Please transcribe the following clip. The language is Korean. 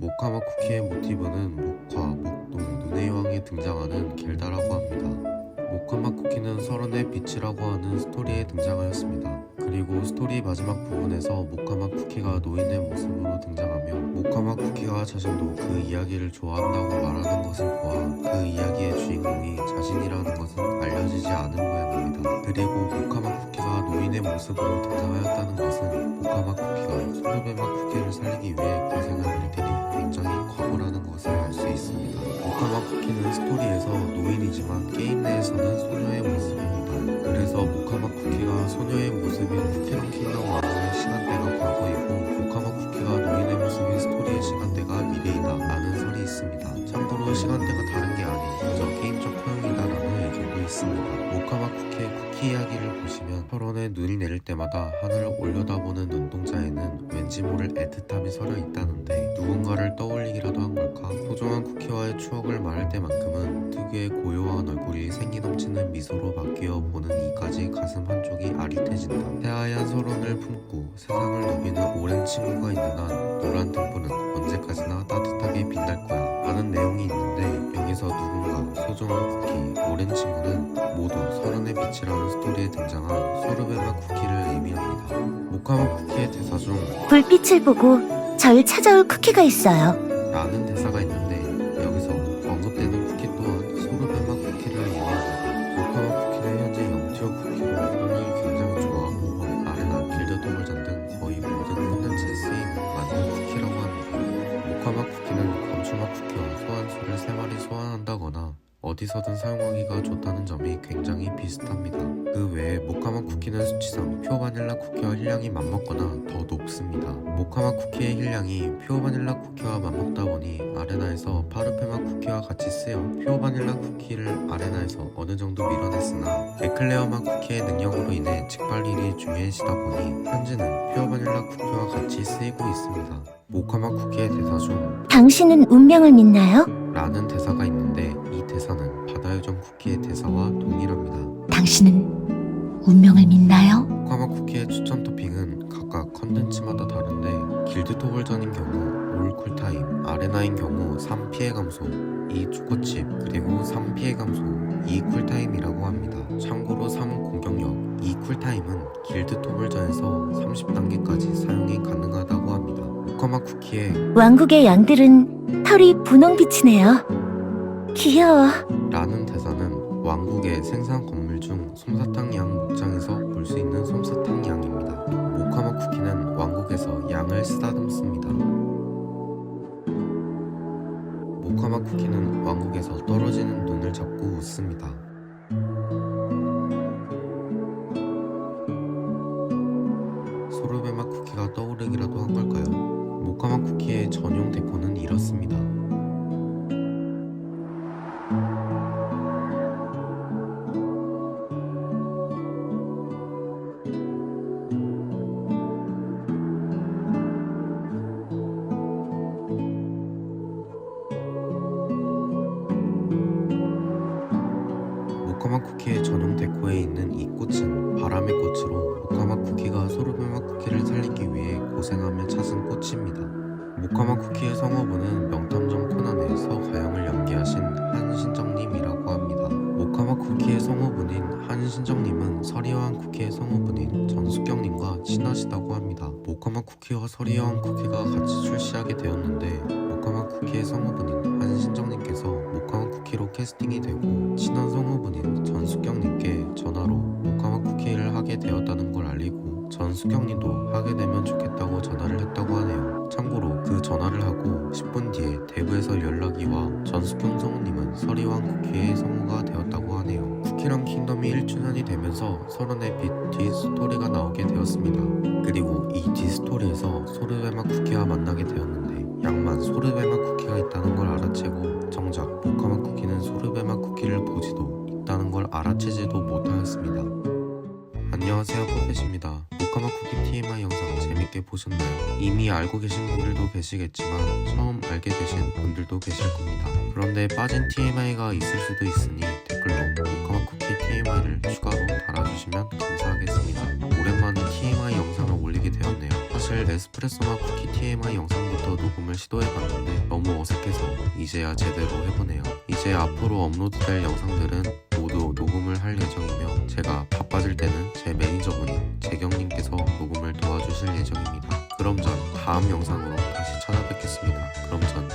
모카마 쿠키의 모티브는 목화, 목동, 눈의 여왕에 등장하는 길다라고 합니다. 모카마 쿠키는 서른의 빛이라고 하는 스토리에 등장하였습니다. 그리고 스토리 마지막 부분에서 모카마 쿠키가 노인의 모습으로 등장하며 모카마 쿠키가 자신도 그 이야기를 좋아한다고 말하는 것을 보아 그 이야기의 주인공이 자신이라는 것은 알려지지 않은 모양입니다. 그리고 모카 노인의 모습으로 등장하였다는 것은 모카마 쿠키가 소르베마 쿠키를 살리기 위해 고생한 일들이 굉장히 과거라는 것을 알 수 있습니다. 모카마 쿠키는 스토리에서 노인이지만 게임 내에서는 소녀의 모습입니다. 그래서 모카마 쿠키가 소녀의 모습인 쿠키런 킹덤 키의 쿠키 이야기를 보시면 혈원에 눈이 내릴 때마다 하늘을 올려다보는 눈동자에는 왠지 모를 애틋함이 서려 있다는데 누군가를 떠올리기라도 한 걸까? 소중한 쿠키와의 추억을 말할 때만큼은 특유의 고요한 얼굴이 생기 넘치는 미소로 바뀌어 보는 이까지 가슴 한쪽이 아릿해진다. 새하얀 서론을 품고 세상을 누비는 오랜 친구가 있는 한 노란 등불은 언제까지나 따뜻하게 빛날 거야. 라는 내용이 있는데 여기서 누군가 소중한 쿠키, 오랜 친구는 모두 서른의 빛이라는 스토리에 등장한 소르베마 쿠키를 의미합니다. 모카마 쿠키의 대사 중 불빛을 보고 절 찾아올 쿠키가 있어요. 라는 대사가 있는데 여기서 언급되는 쿠키 또한 소르베마 쿠키를 의미합니다. 모카마 쿠키는 현재 영티어 쿠키로 성능이 굉장히 좋아 모험, 아레나, 길드 동물전 등 거의 모든 콘텐츠에 쓰이는 맞는 쿠키라고 합니다. 모카마 쿠키는 건추마 쿠키와 소환수를 3마리 소환한다거나 어디서든 사용하기가 좋다는 점이 굉장히 비슷합니다. 그 외에 모카마 쿠키는 수치상 표 바닐라 쿠키와 힐량이 맞먹거나 더 높습니다. 모카마 쿠키의 힐량이 표 바닐라 쿠키와 맞먹다 보니 아레나에서 파르페마 쿠키와 같이 쓰여 표 바닐라 쿠키를 아레나에서 어느 정도 밀어냈으나 에클레어마 쿠키의 능력으로 인해 직발일이 중요해지다 보니 현재는 표 바닐라 쿠키와 같이 쓰이고 있습니다. 모카마 쿠키의 대사 중 당신은 운명을 믿나요? 라는 대사와 동일합니다. 당신은 운명을 믿나요? 모카마 쿠키의 추천 토핑은 각각 컨텐츠마다 다른데 길드 토벌전인 경우 올 쿨타임, 아레나인 경우 3피해 감소, 2 초코칩, 그리고 3피해 감소, 2 쿨타임이라고 합니다. 참고로 3 공격력, 2 쿨타임은 길드 토벌전에서 30단계까지 사용이 가능하다고 합니다. 모카마 쿠키의 왕국의 양들은 털이 분홍빛이네요. 귀여워. 라는 대사는 왕국의 생산 건물 중 솜사탕 양 목장에서 볼 수 있는 솜사탕 양입니다. 모카마 쿠키는 왕국에서 양을 쓰다듬습니다. 모카마 쿠키는 왕국에서 떨어지는 눈을 잡고 웃습니다. 모카마 쿠키의 전용 데코에 있는 이 꽃은 바람의 꽃으로 모카마 쿠키가 소르베마 쿠키를 살리기 위해 고생하며 찾은 꽃입니다. 모카마 쿠키의 성우분은 명탐정 코난의 서가영을 연기하신 한신정님이라고 합니다. 모카마 쿠키의 성우분인 한신정님은 서리여왕 쿠키의 성우분인 전숙경님과 친하시다고 합니다. 모카마 쿠키와 서리여왕 쿠키가 같이 출시하게 되었는데 모카마 쿠키의 성우분인 한신정님께서 캐스팅이 되고 친한 성우분인 전숙경님께 전화로 모카마 쿠키를 하게 되었다는 걸 알리고 전숙경님도 하게 되면 좋겠다고 전화를 했다고 하네요. 참고로 그 전화를 하고 10분 뒤에 대구에서 연락이 와 전숙경 성우님은 서리왕 쿠키의 성우가 되었다고 하네요. 쿠키랑 킹덤이 1주년이 되면서 서른의 빛 뒷스토리가 나오게 되었습니다. 그리고 이 뒷스토리에서 소르베마 쿠키와 만나게 되었는데 양만 소르베마 쿠키가 있다는 걸 알아채고 정작 소르베마 알아채지도 못하였습니다. 안녕하세요 퍼펫입니다. 모카마 쿠키 TMI 영상 재밌게 보셨나요? 이미 알고 계신 분들도 계시겠지만 처음 알게 되신 분들도 계실 겁니다. 그런데 빠진 TMI가 있을 수도 있으니 댓글로 모카마 쿠키 TMI를 추가로 달아주시면 감사하겠습니다. 오랜만에 TMI 영상을 올리게 되었네요. 사실 에스프레소나 쿠키 TMI 영상부터 녹음을 시도해봤는데 너무 어색해서 이제야 제대로 해보네요. 이제 앞으로 업로드될 영상들은 모두 할 예정이며 제가 바빠질 때는 제 매니저분인 재경님께서 녹음을 도와주실 예정입니다. 그럼 전 다음 영상으로 다시 찾아뵙겠습니다. 그럼 전